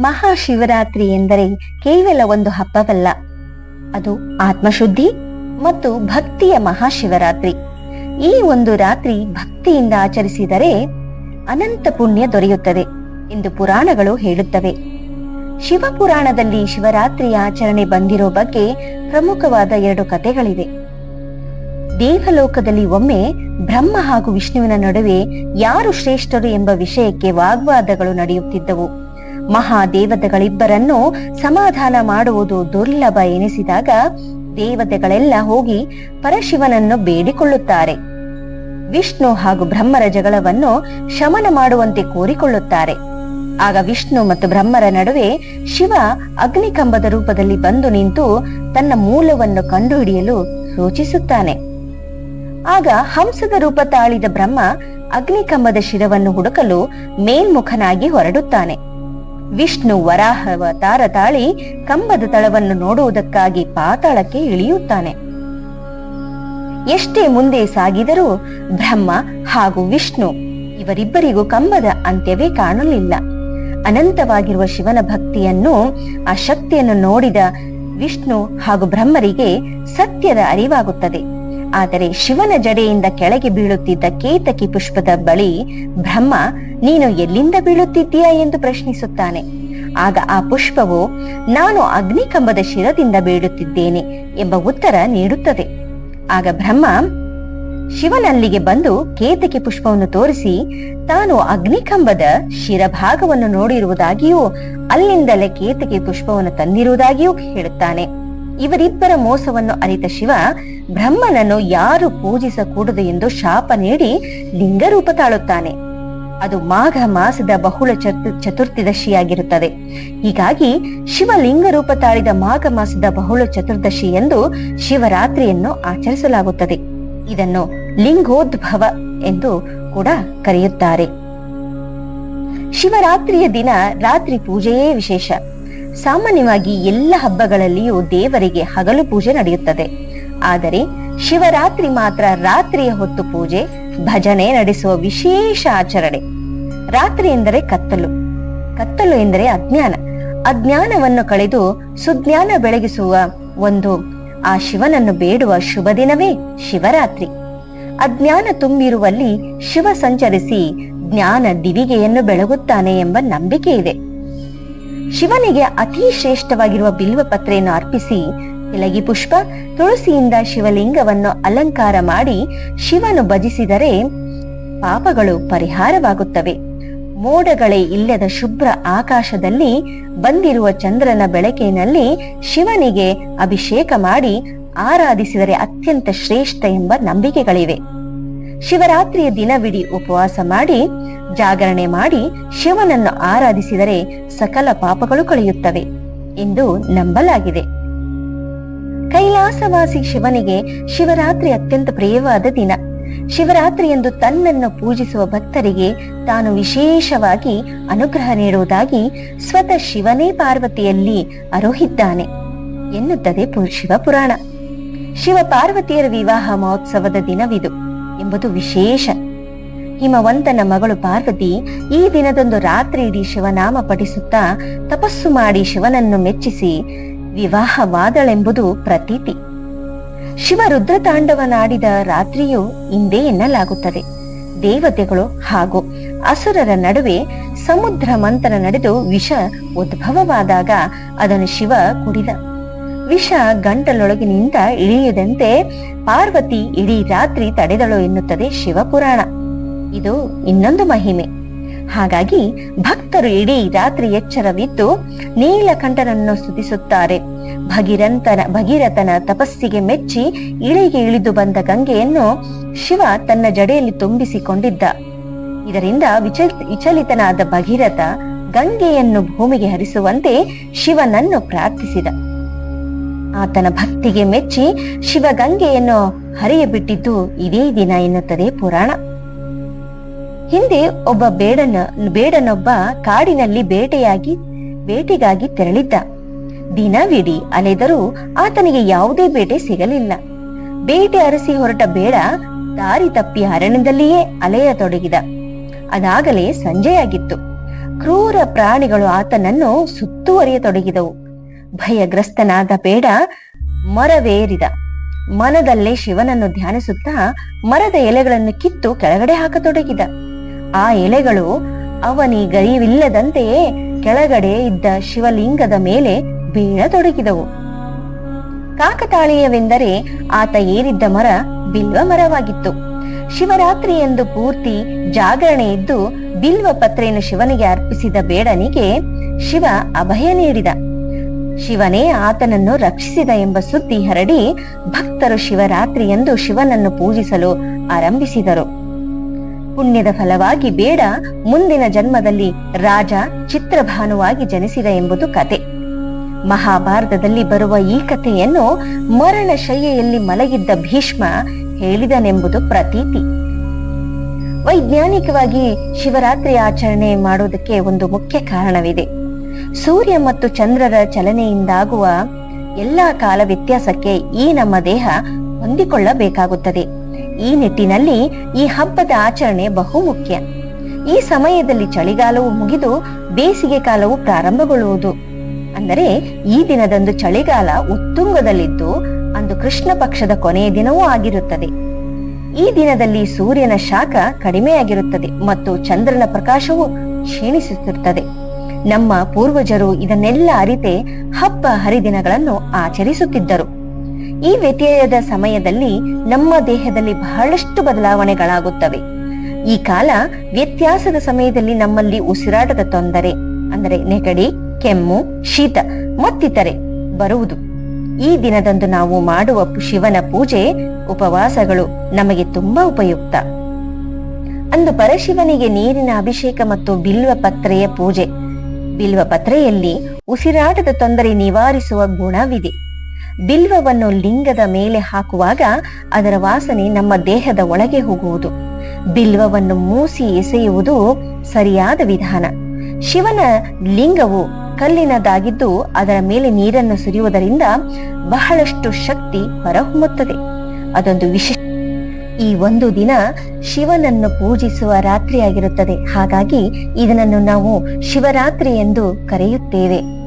ಮಹಾಶಿವರಾತ್ರಿ ಎಂದರೆ ಕೇವಲ ಒಂದು ಹಬ್ಬವಲ್ಲ. ಅದು ಆತ್ಮಶುದ್ಧಿ ಮತ್ತು ಭಕ್ತಿಯ ಮಹಾಶಿವರಾತ್ರಿ. ಈ ಒಂದು ರಾತ್ರಿ ಭಕ್ತಿಯಿಂದ ಆಚರಿಸಿದರೆ ಅನಂತ ಪುಣ್ಯ ದೊರೆಯುತ್ತದೆ ಎಂದು ಪುರಾಣಗಳು ಹೇಳುತ್ತವೆ. ಶಿವಪುರಾಣದಲ್ಲಿ ಶಿವರಾತ್ರಿಯ ಆಚರಣೆ ಬಂದಿರೋ ಬಗ್ಗೆ ಪ್ರಮುಖವಾದ ಎರಡು ಕಥೆಗಳಿವೆ. ದೇವಲೋಕದಲ್ಲಿ ಒಮ್ಮೆ ಬ್ರಹ್ಮ ಹಾಗೂ ವಿಷ್ಣುವಿನ ನಡುವೆ ಯಾರು ಶ್ರೇಷ್ಠರು ಎಂಬ ವಿಷಯಕ್ಕೆ ವಾಗ್ವಾದಗಳು ನಡೆಯುತ್ತಿದ್ದವು. ಮಹಾದೇವತೆಗಳಿಬ್ಬರನ್ನು ಸಮಾಧಾನ ಮಾಡುವುದು ದುರ್ಲಭ ಎನಿಸಿದಾಗ ದೇವತೆಗಳೆಲ್ಲ ಹೋಗಿ ಪರಶಿವನನ್ನು ಬೇಡಿಕೊಳ್ಳುತ್ತಾರೆ. ವಿಷ್ಣು ಹಾಗೂ ಬ್ರಹ್ಮರ ಜಗಳವನ್ನು ಶಮನ ಮಾಡುವಂತೆ ಕೋರಿಕೊಳ್ಳುತ್ತಾರೆ. ಆಗ ವಿಷ್ಣು ಮತ್ತು ಬ್ರಹ್ಮರ ನಡುವೆ ಶಿವ ಅಗ್ನಿಕಂಬದ ರೂಪದಲ್ಲಿ ಬಂದು ನಿಂತು ತನ್ನ ಮೂಲವನ್ನು ಕಂಡುಹಿಡಿಯಲು ಸೂಚಿಸುತ್ತಾನೆ. ಆಗ ಹಂಸದ ರೂಪ ತಾಳಿದ ಬ್ರಹ್ಮ ಅಗ್ನಿಕಂಬದ ಶಿರವನ್ನು ಹುಡುಕಲು ಮೇಲ್ಮುಖನಾಗಿ ಹೊರಡುತ್ತಾನೆ. ವಿಷ್ಣು ವರಾಹ ಅವತಾರ ತಾಳಿ ಕಂಬದ ತಳವನ್ನು ನೋಡುವುದಕ್ಕಾಗಿ ಪಾತಾಳಕ್ಕೆ ಇಳಿಯುತ್ತಾನೆ. ಎಷ್ಟೇ ಮುಂದೆ ಸಾಗಿದರೂ ಬ್ರಹ್ಮ ಹಾಗೂ ವಿಷ್ಣು ಇವರಿಬ್ಬರಿಗೂ ಕಂಬದ ಅಂತ್ಯವೇ ಕಾಣಲಿಲ್ಲ. ಅನಂತವಾಗಿರುವ ಶಿವನ ಭಕ್ತಿಯನ್ನು, ಆ ಶಕ್ತಿಯನ್ನು ನೋಡಿದ ವಿಷ್ಣು ಹಾಗೂ ಬ್ರಹ್ಮರಿಗೆ ಸತ್ಯದ ಅರಿವಾಗುತ್ತದೆ. ಆದರೆ ಶಿವನ ಜಡೆಯಿಂದ ಕೆಳಗೆ ಬೀಳುತ್ತಿದ್ದ ಕೇತಕಿ ಪುಷ್ಪದ ಬಳಿ, ಬ್ರಹ್ಮ, ನೀನು ಎಲ್ಲಿಂದ ಬೀಳುತ್ತಿದ್ದೀಯಾ ಎಂದು ಪ್ರಶ್ನಿಸುತ್ತಾನೆ. ಆಗ ಆ ಪುಷ್ಪವು, ನಾನು ಅಗ್ನಿಕಂಬದ ಶಿರದಿಂದ ಬೀಳುತ್ತಿದ್ದೇನೆ ಎಂಬ ಉತ್ತರ ನೀಡುತ್ತದೆ. ಆಗ ಬ್ರಹ್ಮ, ಶಿವನಲ್ಲಿಗೆ ಬಂದು ಕೇತಕಿ ಪುಷ್ಪವನ್ನು ತೋರಿಸಿ, ತಾನು ಅಗ್ನಿಕಂಬದ ಶಿರಭಾಗವನ್ನು ನೋಡಿರುವುದಾಗಿಯೂ, ಅಲ್ಲಿಂದಲೇ ಕೇತಕಿ ಪುಷ್ಪವನ್ನು ತಂದಿರುವುದಾಗಿಯೂ ಹೇಳುತ್ತಾನೆ. ಇವರಿಬ್ಬರ ಮೋಸವನ್ನು ಅರಿತ ಶಿವ, ಬ್ರಹ್ಮನನ್ನು ಯಾರು ಪೂಜಿಸಕೂಡದು ಎಂದು ಶಾಪ ನೀಡಿ ಲಿಂಗರೂಪ ತಾಳುತ್ತಾನೆ. ಅದು ಮಾಘ ಮಾಸದ ಬಹುಳ ಚತು ಚತುರ್ಥಿದಶಿಯಾಗಿರುತ್ತದೆ ಹೀಗಾಗಿ ಶಿವ ಲಿಂಗ ರೂಪ ತಾಳಿದ ಮಾಘ ಮಾಸದ ಬಹುಳ ಚತುರ್ದಶಿ ಎಂದು ಶಿವರಾತ್ರಿಯನ್ನು ಆಚರಿಸಲಾಗುತ್ತದೆ. ಇದನ್ನು ಲಿಂಗೋದ್ಭವ ಎಂದು ಕೂಡ ಕರೆಯುತ್ತಾರೆ. ಶಿವರಾತ್ರಿಯ ದಿನ ರಾತ್ರಿ ಪೂಜೆಯೇ ವಿಶೇಷ. ಸಾಮಾನ್ಯವಾಗಿ ಎಲ್ಲ ಹಬ್ಬಗಳಲ್ಲಿಯೂ ದೇವರಿಗೆ ಹಗಲು ಪೂಜೆ ನಡೆಯುತ್ತದೆ. ಆದರೆ ಶಿವರಾತ್ರಿ ಮಾತ್ರ ರಾತ್ರಿಯ ಹೊತ್ತು ಪೂಜೆ, ಭಜನೆ ನಡೆಸುವ ವಿಶೇಷ ಆಚರಣೆ. ರಾತ್ರಿ ಎಂದರೆ ಕತ್ತಲು. ಕತ್ತಲು ಎಂದರೆ ಅಜ್ಞಾನ. ಅಜ್ಞಾನವನ್ನು ಕಳೆದು ಸುಜ್ಞಾನ ಬೆಳಗಿಸುವ ಒಂದು ಆ ಶಿವನನ್ನು ಬೇಡುವ ಶುಭ ದಿನವೇ ಶಿವರಾತ್ರಿ. ಅಜ್ಞಾನ ತುಂಬಿರುವಲ್ಲಿ ಶಿವ ಸಂಚರಿಸಿ ಜ್ಞಾನ ದಿವಿಗೆಯನ್ನು ಬೆಳಗುತ್ತಾನೆ ಎಂಬ ನಂಬಿಕೆ ಇದೆ. ಶಿವನಿಗೆ ಅತಿ ಶ್ರೇಷ್ಠವಾಗಿರುವ ಬಿಲ್ವ ಪತ್ರೆಯನ್ನು ಅರ್ಪಿಸಿ, ಕೆಳಗಿ ಪುಷ್ಪ, ತುಳಸಿಯಿಂದ ಶಿವಲಿಂಗವನ್ನು ಅಲಂಕಾರ ಮಾಡಿ ಶಿವನು ಭಜಿಸಿದರೆ ಪಾಪಗಳು ಪರಿಹಾರವಾಗುತ್ತವೆ. ಮೋಡಗಳೇ ಇಲ್ಲದ ಶುಭ್ರ ಆಕಾಶದಲ್ಲಿ ಬಂದಿರುವ ಚಂದ್ರನ ಬೆಳಕಿನಲ್ಲಿ ಶಿವನಿಗೆ ಅಭಿಷೇಕ ಮಾಡಿ ಆರಾಧಿಸಿದರೆ ಅತ್ಯಂತ ಶ್ರೇಷ್ಠ ಎಂಬ ನಂಬಿಕೆಗಳಿವೆ. ಶಿವರಾತ್ರಿಯ ದಿನವಿಡೀ ಉಪವಾಸ ಮಾಡಿ, ಜಾಗರಣೆ ಮಾಡಿ ಶಿವನನ್ನು ಆರಾಧಿಸಿದರೆ ಸಕಲ ಪಾಪಗಳು ಕಳೆಯುತ್ತವೆ ಎಂದು ನಂಬಲಾಗಿದೆ. ಕೈಲಾಸವಾಸಿ ಶಿವನಿಗೆ ಶಿವರಾತ್ರಿ ಅತ್ಯಂತ ಪ್ರಿಯವಾದ ದಿನ. ಶಿವರಾತ್ರಿಯಂದು ತನ್ನನ್ನು ಪೂಜಿಸುವ ಭಕ್ತರಿಗೆ ತಾನು ವಿಶೇಷವಾಗಿ ಅನುಗ್ರಹ ನೀಡುವುದಾಗಿ ಸ್ವತಃ ಶಿವನೇ ಪಾರ್ವತಿಯಲ್ಲಿ ಅರೋಹಿದ್ದಾನೆ ಎನ್ನುತ್ತದೆ ಶಿವಪುರಾಣ. ಶಿವ ಪಾರ್ವತಿಯರ ವಿವಾಹ ಮಹೋತ್ಸವದ ದಿನವಿದು. ಎಂಬುದು ವಿಶೇಷ. ಹಿಮವಂತನ ಮಗಳು ಪಾರ್ವತಿ ಈ ದಿನದಂದು ರಾತ್ರಿ ಇಡೀ ಶಿವನಾಮ ಪಠಿಸುತ್ತಾ ತಪಸ್ಸು ಮಾಡಿ ಶಿವನನ್ನು ಮೆಚ್ಚಿಸಿ ವಿವಾಹವಾದಳೆಂಬುದು ಪ್ರತೀತಿ. ಶಿವ ರುದ್ರ ತಾಂಡವನಾಡಿದ ರಾತ್ರಿಯು ಇಂದೇ ಎನ್ನಲಾಗುತ್ತದೆ. ದೇವತೆಗಳು ಹಾಗೂ ಅಸುರರ ನಡುವೆ ಸಮುದ್ರ ಮಂಥನ ನಡೆದು ವಿಷ ಉದ್ಭವವಾದಾಗ ಅದನ್ನು ಶಿವ ಕುಡಿದ. ವಿಷ ಗಂಟಲೊಳಗಿನಿಂದ ಇಳಿಯದಂತೆ ಪಾರ್ವತಿ ಇಡೀ ರಾತ್ರಿ ತಡೆದಳು ಎನ್ನುತ್ತದೆ ಶಿವಪುರಾಣ. ಇದು ಇನ್ನೊಂದು ಮಹಿಮೆ. ಹಾಗಾಗಿ ಭಕ್ತರು ಇಡೀ ರಾತ್ರಿ ಎಚ್ಚರವಿದ್ದು ನೀಲಕಂಠನನ್ನು ಸ್ತುತಿಸುತ್ತಾರೆ. ಭಗೀರಂತನ ಭಗೀರಥನ ತಪಸ್ಸಿಗೆ ಮೆಚ್ಚಿ ಇಳಿಗೆ ಇಳಿದು ಬಂದ ಗಂಗೆಯನ್ನು ಶಿವ ತನ್ನ ಜಡೆಯಲ್ಲಿ ತುಂಬಿಸಿಕೊಂಡಿದ್ದ. ಇದರಿಂದ ವಿಚಲ್, ವಿಚಲಿತನಾದ ಭಗೀರಥ ಗಂಗೆಯನ್ನು ಭೂಮಿಗೆ ಹರಿಸುವಂತೆ ಶಿವನನ್ನು ಪ್ರಾರ್ಥಿಸಿದ. ಆತನ ಭಕ್ತಿಗೆ ಮೆಚ್ಚಿ ಶಿವಗಂಗೆಯನ್ನು ಹರಿಯಬಿಟ್ಟಿದ್ದು ಇದೇ ದಿನ ಎನ್ನುತ್ತದೆ ಪುರಾಣ. ಹಿಂದೆ ಒಬ್ಬ ಬೇಡನ, ಬೇಡನೊಬ್ಬ ಕಾಡಿನಲ್ಲಿ ಬೇಟೆಯಾಗಿ, ಬೇಟೆಗಾಗಿ ತೆರಳಿದ್ದ. ದಿನವಿಡೀ ಅಲೆದರೂ ಆತನಿಗೆ ಯಾವುದೇ ಬೇಟೆ ಸಿಗಲಿಲ್ಲ. ಬೇಟೆ ಅರಸಿ ಹೊರಟ ಬೇಡ, ದಾರಿ ತಪ್ಪಿ ಅರಣ್ಯದಲ್ಲಿಯೇ ಅಲೆಯತೊಡಗಿದ ಅದಾಗಲೇ ಸಂಜೆಯಾಗಿತ್ತು. ಕ್ರೂರ ಪ್ರಾಣಿಗಳು ಆತನನ್ನು ಸುತ್ತುವರಿಯತೊಡಗಿದವು. ಭಯಗ್ರಸ್ತನಾದ ಬೇಡ ಮರವೇರಿದ. ಮನದಲ್ಲೇ ಶಿವನನ್ನು ಧ್ಯಾನಿಸುತ್ತಾ ಮರದ ಎಲೆಗಳನ್ನು ಕಿತ್ತು ಕೆಳಗಡೆ ಹಾಕತೊಡಗಿದ. ಆ ಎಲೆಗಳು ಅವನಿಗರಿವಿಲ್ಲದಂತೆಯೇ ಕೆಳಗಡೆ ಇದ್ದ ಶಿವಲಿಂಗದ ಮೇಲೆ ಬೀಳತೊಡಗಿದವು. ಕಾಕತಾಳೀಯವೆಂದರೆ ಆತ ಏರಿದ್ದ ಮರ ಬಿಲ್ವ ಮರವಾಗಿತ್ತು. ಶಿವರಾತ್ರಿ ಎಂದು ಪೂರ್ತಿ ಜಾಗರಣೆ ಇದ್ದು ಬಿಲ್ವ ಪತ್ರೆಯನ್ನು ಶಿವನಿಗೆ ಅರ್ಪಿಸಿದ ಬೇಡನಿಗೆ ಶಿವ ಅಭಯ ನೀಡಿದ. ಶಿವನೇ ಆತನನ್ನು ರಕ್ಷಿಸಿದ ಎಂಬ ಸುದ್ದಿ ಹರಡಿ ಭಕ್ತರು ಶಿವರಾತ್ರಿ ಎಂದು ಶಿವನನ್ನು ಪೂಜಿಸಲು ಆರಂಭಿಸಿದರು. ಪುಣ್ಯದ ಫಲವಾಗಿ ಬೇಡ, ಮುಂದಿನ ಜನ್ಮದಲ್ಲಿ ರಾಜ ಚಿತ್ರಭಾನುವಾಗಿ ಜನಿಸಿದ ಎಂಬುದು ಕತೆ. ಮಹಾಭಾರತದಲ್ಲಿ ಬರುವ ಈ ಕಥೆಯನ್ನು ಮರಣ ಶಯ್ಯೆಯಲ್ಲಿ ಮಲಗಿದ್ದ ಭೀಷ್ಮ ಹೇಳಿದನೆಂಬುದು ಪ್ರತೀತಿ. ವೈಜ್ಞಾನಿಕವಾಗಿ ಶಿವರಾತ್ರಿ ಆಚರಣೆ ಮಾಡುವುದಕ್ಕೆ ಒಂದು ಮುಖ್ಯ ಕಾರಣವಿದೆ. ಸೂರ್ಯ ಮತ್ತು ಚಂದ್ರರ ಚಲನೆಯಿಂದಾಗುವ ಎಲ್ಲಾ ಕಾಲ ವ್ಯತ್ಯಾಸಕ್ಕೆ ಈ ನಮ್ಮ ದೇಹ ಹೊಂದಿಕೊಳ್ಳಬೇಕಾಗುತ್ತದೆ. ಈ ನಿಟ್ಟಿನಲ್ಲಿ ಈ ಹಬ್ಬದ ಆಚರಣೆ ಬಹು ಮುಖ್ಯ. ಈ ಸಮಯದಲ್ಲಿ ಚಳಿಗಾಲವು ಮುಗಿದು ಬೇಸಿಗೆ ಕಾಲವು ಪ್ರಾರಂಭಗೊಳ್ಳುವುದು. ಅಂದರೆ ಈ ದಿನದಂದು ಚಳಿಗಾಲ ಉತ್ತುಂಗದಲ್ಲಿದ್ದು ಅಂದು ಕೃಷ್ಣ ಪಕ್ಷದ ಕೊನೆಯ ದಿನವೂ ಆಗಿರುತ್ತದೆ. ಈ ದಿನದಲ್ಲಿ ಸೂರ್ಯನ ಶಾಖ ಕಡಿಮೆಯಾಗಿರುತ್ತದೆ ಮತ್ತು ಚಂದ್ರನ ಪ್ರಕಾಶವು ಕ್ಷೀಣಿಸುತ್ತಿರುತ್ತದೆ. ನಮ್ಮ ಪೂರ್ವಜರು ಇದನ್ನೆಲ್ಲ ಅರಿತೆ ಹಬ್ಬ ಹರಿದಿನಗಳನ್ನು ಆಚರಿಸುತ್ತಿದ್ದರು. ಈ ವ್ಯತ್ಯಯದ ಸಮಯದಲ್ಲಿ ನಮ್ಮ ದೇಹದಲ್ಲಿ ಬಹಳಷ್ಟು ಬದಲಾವಣೆಗಳಾಗುತ್ತವೆ. ಈ ಕಾಲ ವ್ಯತ್ಯಾಸದ ಸಮಯದಲ್ಲಿ ನಮ್ಮಲ್ಲಿ ಉಸಿರಾಟದ ತೊಂದರೆ, ಅಂದರೆ ನೆಗಡಿ, ಕೆಮ್ಮು, ಶೀತ ಮತ್ತಿತರೆ ಬರುವುದು. ಈ ದಿನದಂದು ನಾವು ಮಾಡುವ ಶಿವನ ಪೂಜೆ, ಉಪವಾಸಗಳು ನಮಗೆ ತುಂಬಾ ಉಪಯುಕ್ತ. ಅಂದು ಪರಶಿವನಿಗೆ ನೀರಿನ ಅಭಿಷೇಕ ಮತ್ತು ಬಿಲ್ವ ಪತ್ರೆಯ ಪೂಜೆ. ಬಿಲ್ವ ಪತ್ರೆಯಲ್ಲಿ ಉಸಿರಾಟದ ತೊಂದರೆ ನಿವಾರಿಸುವ ಗುಣವಿದೆ. ಬಿಲ್ವವನ್ನು ಲಿಂಗದ ಮೇಲೆ ಹಾಕುವಾಗ ಅದರ ವಾಸನೆ ನಮ್ಮ ದೇಹದ ಒಳಗೆ ಹೋಗುವುದು. ಬಿಲ್ವವನ್ನು ಮೂಸಿ ಎಸೆಯುವುದು ಸರಿಯಾದ ವಿಧಾನ. ಶಿವನ ಲಿಂಗವು ಕಲ್ಲಿನದಾಗಿದ್ದು ಅದರ ಮೇಲೆ ನೀರನ್ನು ಸುರಿಯುವುದರಿಂದ ಬಹಳಷ್ಟು ಶಕ್ತಿ ಹೊರಹೊಮ್ಮುತ್ತದೆ. ಅದೊಂದು ವಿಶೇಷ ಈ ಒಂದು ದಿನ ಶಿವನನ್ನು ಪೂಜಿಸುವ ರಾತ್ರಿಯಾಗಿರುತ್ತದೆ. ಹಾಗಾಗಿ ಇದನ್ನು ನಾವು ಶಿವರಾತ್ರಿ ಎಂದು ಕರೆಯುತ್ತೇವೆ.